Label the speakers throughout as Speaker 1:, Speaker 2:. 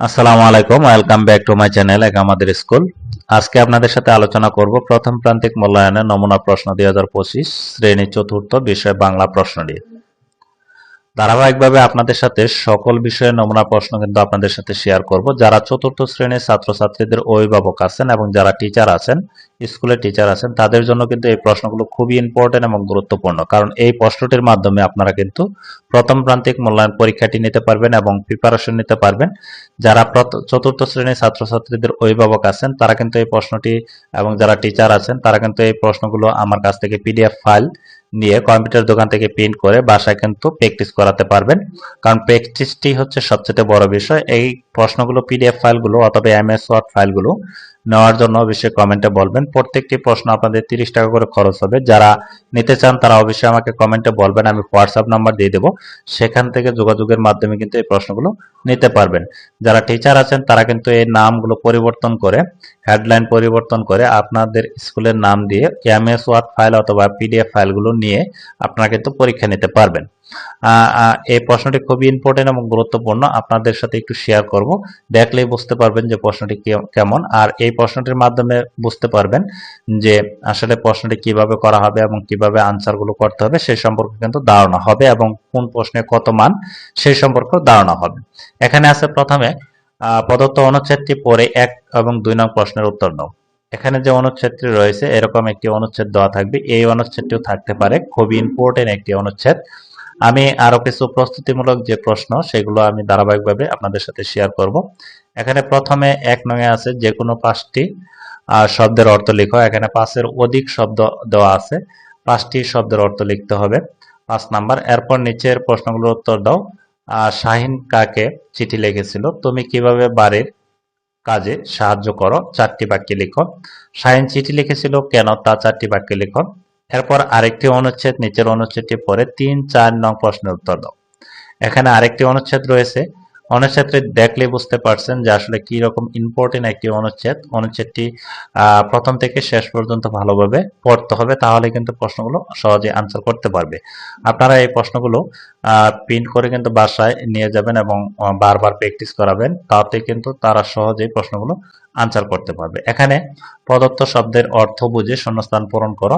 Speaker 1: আসসালামু আলাইকুম welcome back to my channel এক আমাদের স্কুল আজকে আপনাদের সাথে আলোচনা করব প্রথম প্রান্তিক মূল্যায়নের নমুনা প্রশ্ন দুই হাজার পঁচিশ, শ্রেণি চতুর্থ বিষয় বাংলা প্রশ্ন ধারাবাহিকভাবে আপনাদের সাথে সকল বিষয়ে নমুনা প্রশ্ন কিন্তু আপনাদের সাথে শেয়ার করব। যারা চতুর্থ শ্রেণির ছাত্রছাত্রীদের অভিভাবক আছেন এবং যারা টিচার আছেন স্কুলের টিচার আছেন, তাদের জন্য কিন্তু এই প্রশ্নগুলো খুবই ইম্পর্টেন্ট এবং গুরুত্বপূর্ণ। কারণ এই প্রশ্নটির মাধ্যমে আপনারা কিন্তু প্রথম প্রান্তিক মূল্যায়ন পরীক্ষাটি নিতে পারবেন এবং প্রিপারেশন নিতে পারবেন। যারা চতুর্থ শ্রেণির ছাত্রছাত্রীদের অভিভাবক আছেন, তারা কিন্তু এই প্রশ্নটি এবং যারা টিচার আছেন, তারা কিন্তু এই প্রশ্নগুলো আমার কাছ থেকে পিডিএফ ফাইল নিয়ে কম্পিউটার দোকান থেকে প্রিন্ট করে বাসায় কিন্তু প্র্যাকটিস করাতে পারবেন। কারণ প্র্যাকটিসটি হচ্ছে সবচেয়ে বড় বিষয়। এই প্রশ্নগুলো পিডিএফ ফাইলগুলো অথবা এমএস ওয়ার্ড ফাইলগুলো নেওয়ার জন্য অবশ্যই কমেন্টে বলবেন। প্রত্যেকটি প্রশ্ন আপনাদের তিরিশ টাকা করে খরচ হবে। যারা নিতে চান তারা অবশ্যই আমাকে কমেন্টে বলবেন। আমি হোয়াটসঅ্যাপ নাম্বার দিয়ে দেবো। সেখান থেকে যোগাযোগের মাধ্যমে কিন্তু এই প্রশ্নগুলো নিতে পারবেন। যারা টিচার আছেন তারা কিন্তু এই নামগুলো পরিবর্তন করে হেডলাইন পরিবর্তন করে আপনাদের স্কুলের নাম দিয়ে এমএস ওয়ার্ড ফাইল অথবা পিডিএফ ফাইলগুলো নিয়ে আপনারা কিন্তু পরীক্ষা নিতে পারবেন। এই প্রশ্নটি খুবই ইম্পর্টেন্ট এবং গুরুত্বপূর্ণ। আপনাদের সাথে একটু শেয়ার করব। দেখলেই বুঝতে পারবেন যে প্রশ্নটি কেমন। আর এই প্রশ্নটির মাধ্যমে বুঝতে পারবেন যে আসলে প্রশ্নটি কীভাবে করা হবে এবং কীভাবে আনসারগুলো করতে হবে, সেই সম্পর্কে কিন্তু ধারণা হবে এবং কোন প্রশ্নে কত মান, সেই সম্পর্কে ধারণা হবে। এখানে আছে প্রথমে প্রদত্ত অনুচ্ছেদটি পড়ে এক এবং দুই নং প্রশ্নের উত্তর দাও এখানে যে অনুচ্ছেদটি রয়েছে, এরকম একটি অনুচ্ছেদ দেওয়া থাকবে। এই অনুচ্ছেদটিও থাকতে পারে। খুবই ইম্পর্টেন্ট একটি অনুচ্ছেদ। আমি আরও কিছু প্রস্তুতিমূলক যে প্রশ্ন, সেগুলো আমি ধারাবাহিকভাবে আপনাদের সাথে শেয়ার করব। এখানে প্রথমে এক নয় আছে যে কোনো পাঁচটি শব্দের অর্থ লিখো। এখানে পাঁচের অধিক শব্দ দেওয়া আছে। পাঁচটি শব্দের অর্থ লিখতে হবে। পাঁচ নাম্বার, এরপর নিচের প্রশ্নগুলোর উত্তর দাও। শাহিন কাকে চিঠি লিখেছিল? তুমি কীভাবে বাড়ির কাজে সাহায্য করো। চারটি বাক্যে লিখো। সায়েন চিঠি লিখেছিল, কেন তা চারটি বাক্যে লিখো। এরপর আরেকটি অনুচ্ছেদ, নিচের অনুচ্ছেদটি পরে তিন, চার নং প্রশ্নের উত্তর দাও। এখানে আরেকটি অনুচ্ছেদ রয়েছে অনুচ্ছেদটি দেখলে বুঝতে পারছেন যে আসলে কি রকম ইম্পর্টেন্ট একটি অনুচ্ছেদ। অনুচ্ছেদটি প্রথম থেকে শেষ পর্যন্ত ভালোভাবে পড়তে হবে, তাহলে কিন্তু প্রশ্নগুলো সহজে আনসার করতে পারবে। আপনারা এই প্রশ্নগুলো প্রিন্ট করে কিন্তু বাসায় নিয়ে যাবেন এবং বারবার প্র্যাকটিস করাবেন, তাতে কিন্তু তারা সহজেই প্রশ্নগুলো আনসার করতে পারবে। এখানে প্রদত্ত শব্দের অর্থ বুঝে শূন্যস্থান পূরণ করো।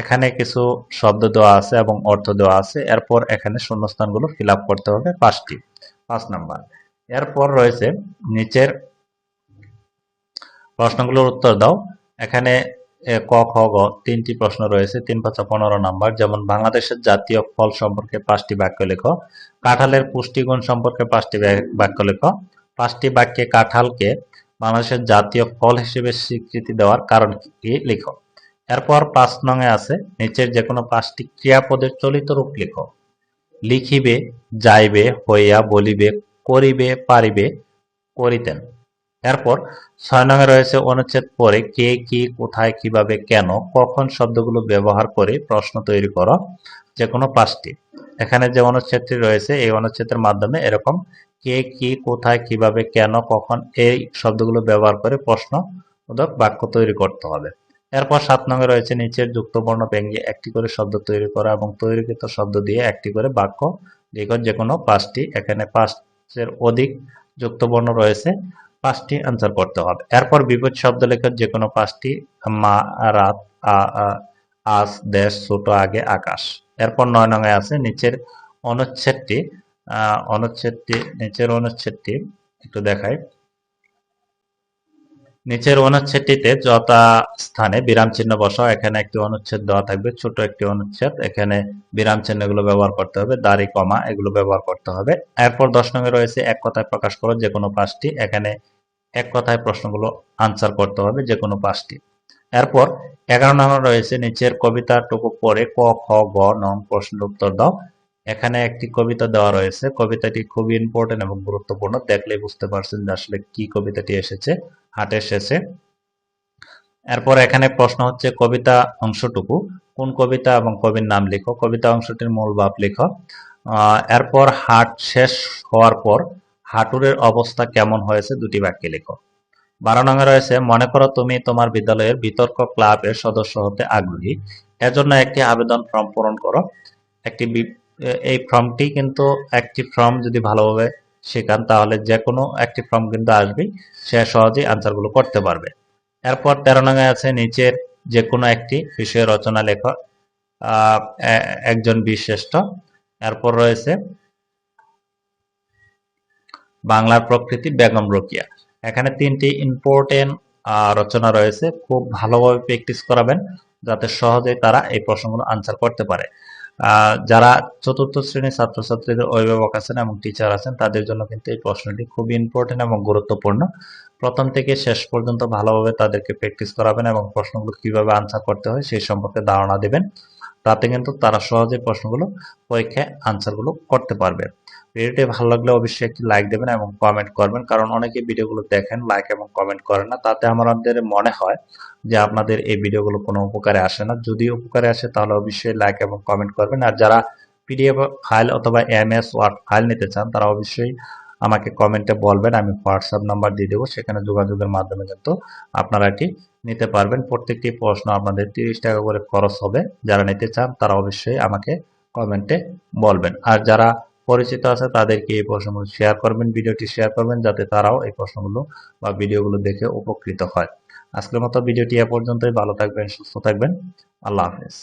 Speaker 1: এখানে কিছু শব্দ দেওয়া আছে এবং অর্থ দেওয়া আছে, এরপর এখানে শূন্যস্থানগুলো ফিল করতে হবে পাঁচটি। পাঁচ নাম্বার। এরপর রয়েছে নিচের প্রশ্নগুলোর উত্তর দাও। এখানে ক, খ, গ তিনটি প্রশ্ন রয়েছে, তিন পাঁচা পনেরো নাম্বার। যেমন, বাংলাদেশের জাতীয় ফল সম্পর্কে পাঁচটি বাক্য লেখো। কাঁঠালের পুষ্টিগুণ সম্পর্কে পাঁচটি বাক্য লেখো। পাঁচটি বাক্যে কাঁঠালকে বাংলাদেশের জাতীয় ফল হিসেবে স্বীকৃতি দেওয়ার কারণ কি লিখো। এরপর পাঁচ নঙে আছে, নিচের যে কোনো পাঁচটি ক্রিয়াপদের চলিত রূপ লিখো। লিখিবে যাইবে, হইয়া বলিবে, করিবে, পারিবে, করিতেন। এরপর ছয় নঙে রয়েছে অনুচ্ছেদ পরে কে, কি, কোথায়, কীভাবে, কেন, কখন শব্দগুলো ব্যবহার করে প্রশ্ন তৈরি করো যে কোনো পাঁচটি। এখানে যে অনুচ্ছেদটি রয়েছে, এই অনুচ্ছেদের মাধ্যমে এরকম কে, কি, কোথায়, কীভাবে, কেন, কখন এই শব্দগুলো ব্যবহার করে প্রশ্ন বাক্য তৈরি করতে হবে। এরপর সাত নঙে রয়েছে নিচের যুক্তবর্ণ ব্যঙ্গে একটি করে শব্দ তৈরি করা এবং তৈরিকৃত শব্দ দিয়ে একটি করে বাক্য লিখো যে কোনো পাঁচটি এখানে পাঁচের অধিক যুক্ত বর্ণ রয়েছে পাঁচটি আনসার করতে হবে। এরপর বিপদ শব্দ লেখার যে কোনো পাঁচটি মা রাত আ আ, আজ দেশ ছোট আগে আকাশ। এরপর নয় নয় আছে নিচের অনুচ্ছেদটি অনুচ্ছেদটি নিচের অনুচ্ছেদটি একটু দেখাই। নিচের অনুচ্ছেদটিতে যথা স্থানে বিরাম চিহ্ন বসাও। এখানে একটি অনুচ্ছেদ দেওয়া থাকবে, ছোট একটি অনুচ্ছেদ। এখানে বিরাম চিহ্নগুলো ব্যবহার করতে হবে, দাড়ি, কমা, এগুলো ব্যবহার করতে হবে। এরপর দশ নঙে রয়েছে, এক কথায় প্রকাশ করো যে কোনো পাঁচটি। এখানে এক কথায় প্রশ্নগুলো আনসার করতে হবে যে কোনো পাঁচটি। এরপর এগারো নম্বর রয়েছে, নিচের কবিতাটুকু পরে ক, খ, গ, নং প্রশ্নের উত্তর দাও। এখানে একটি কবিতা দেওয়া রয়েছে। কবিতাটি খুবই ইম্পর্টেন্ট এবং গুরুত্বপূর্ণ। দেখলেই বুঝতে পারছেন যে আসলে কি কবিতাটি এসেছে, হাটে শেষে এরপর এখানে প্রশ্ন হচ্ছে, কবিতা অংশটুকু, কোন কবিতা এবং কবির নাম লিখো? কবিতা অংশটির মূল ভাব লিখো। এরপর হাট শেষ হওয়ার পর হাঁটুরের অবস্থা কেমন হয়েছে দুটি বাক্যে লিখো। বারো নঙে রয়েছে, মনে করো তুমি তোমার বিদ্যালয়ের বিতর্ক ক্লাবের সদস্য হতে আগ্রহী। এজন্য একটি আবেদন ফর্ম পূরণ করো। একটি এই ফর্মটি কিন্তু একটি ফর্ম যদি ভালোভাবে শেখান তাহলে যে কোনো একটি ফর্ম কিন্তু আসবেই। সে সহজেই আনসারগুলো করতে পারবে। এরপর তেরো নঙ্গে আছে নিচের যে কোনো একটি বিষয়ে রচনা লেখ আহ, একজন বীরশ্রেষ্ঠ এরপর রয়েছে বাংলার প্রকৃতি বেগম রোকিয়া। এখানে তিনটি ইম্পর্টেন্ট রচনা রয়েছে। খুব ভালোভাবে প্র্যাকটিস করাবেন যাতে সহজেই তারা এই প্রশ্নগুলো আনসার করতে পারে। যারা চতুর্থ শ্রেণির ছাত্রছাত্রীদের অভিভাবক আছেন এবং টিচার আছেন, তাদের জন্য কিন্তু এই প্রশ্নটি খুব ইম্পর্টেন্ট এবং গুরুত্বপূর্ণ। প্রথম থেকে শেষ পর্যন্ত ভালোভাবে তাদেরকে প্র্যাকটিস করাবেন এবং প্রশ্নগুলো কীভাবে আনসার করতে হয় সেই সম্পর্কে ধারণা দেবেন। তাতে কিন্তু তারা সহজে প্রশ্নগুলো, পরীক্ষায় আনসারগুলো করতে পারবে। ভিডিওটি ভালো লাগলে অবশ্যই একটি লাইক দেবেন এবং কমেন্ট করবেন। কারণ অনেকে ভিডিওগুলো দেখেন লাইক এবং কমেন্ট করেন না। তাতে আমাদের মনে হয় যে আপনাদের এই ভিডিওগুলো কোনো উপকারে আসে না। যদি উপকারে আসে, তাহলে অবশ্যই লাইক এবং কমেন্ট করবেন। আর যারা পিডিএফ ফাইল অথবা এম এস ওয়ার্ড ফাইল নিতে চান, তারা অবশ্যই আমাকে কমেন্টে বলবেন। আমি হোয়াটসঅ্যাপ নাম্বার দিয়ে দেবো। সেখানে যোগাযোগের মাধ্যমে কিন্তু আপনারা এটি নিতে পারবেন। প্রত্যেকটি প্রশ্ন আপনাদের তিরিশ টাকা করে খরচ হবে। যারা নিতে চান, তারা অবশ্যই আমাকে কমেন্টে বলবেন। আর যারা পরিচিত আছে, তাদেরকে এই প্রশ্নগুলো শেয়ার করবেন, ভিডিওটি শেয়ার করবেন, যাতে তারাও এই প্রশ্নগুলো বা ভিডিওগুলো দেখে উপকৃত হয়। আজকের মতো ভিডিওটি এ পর্যন্তই, ভালো থাকবেন, সুস্থ থাকবেন, আল্লাহ হাফেজ।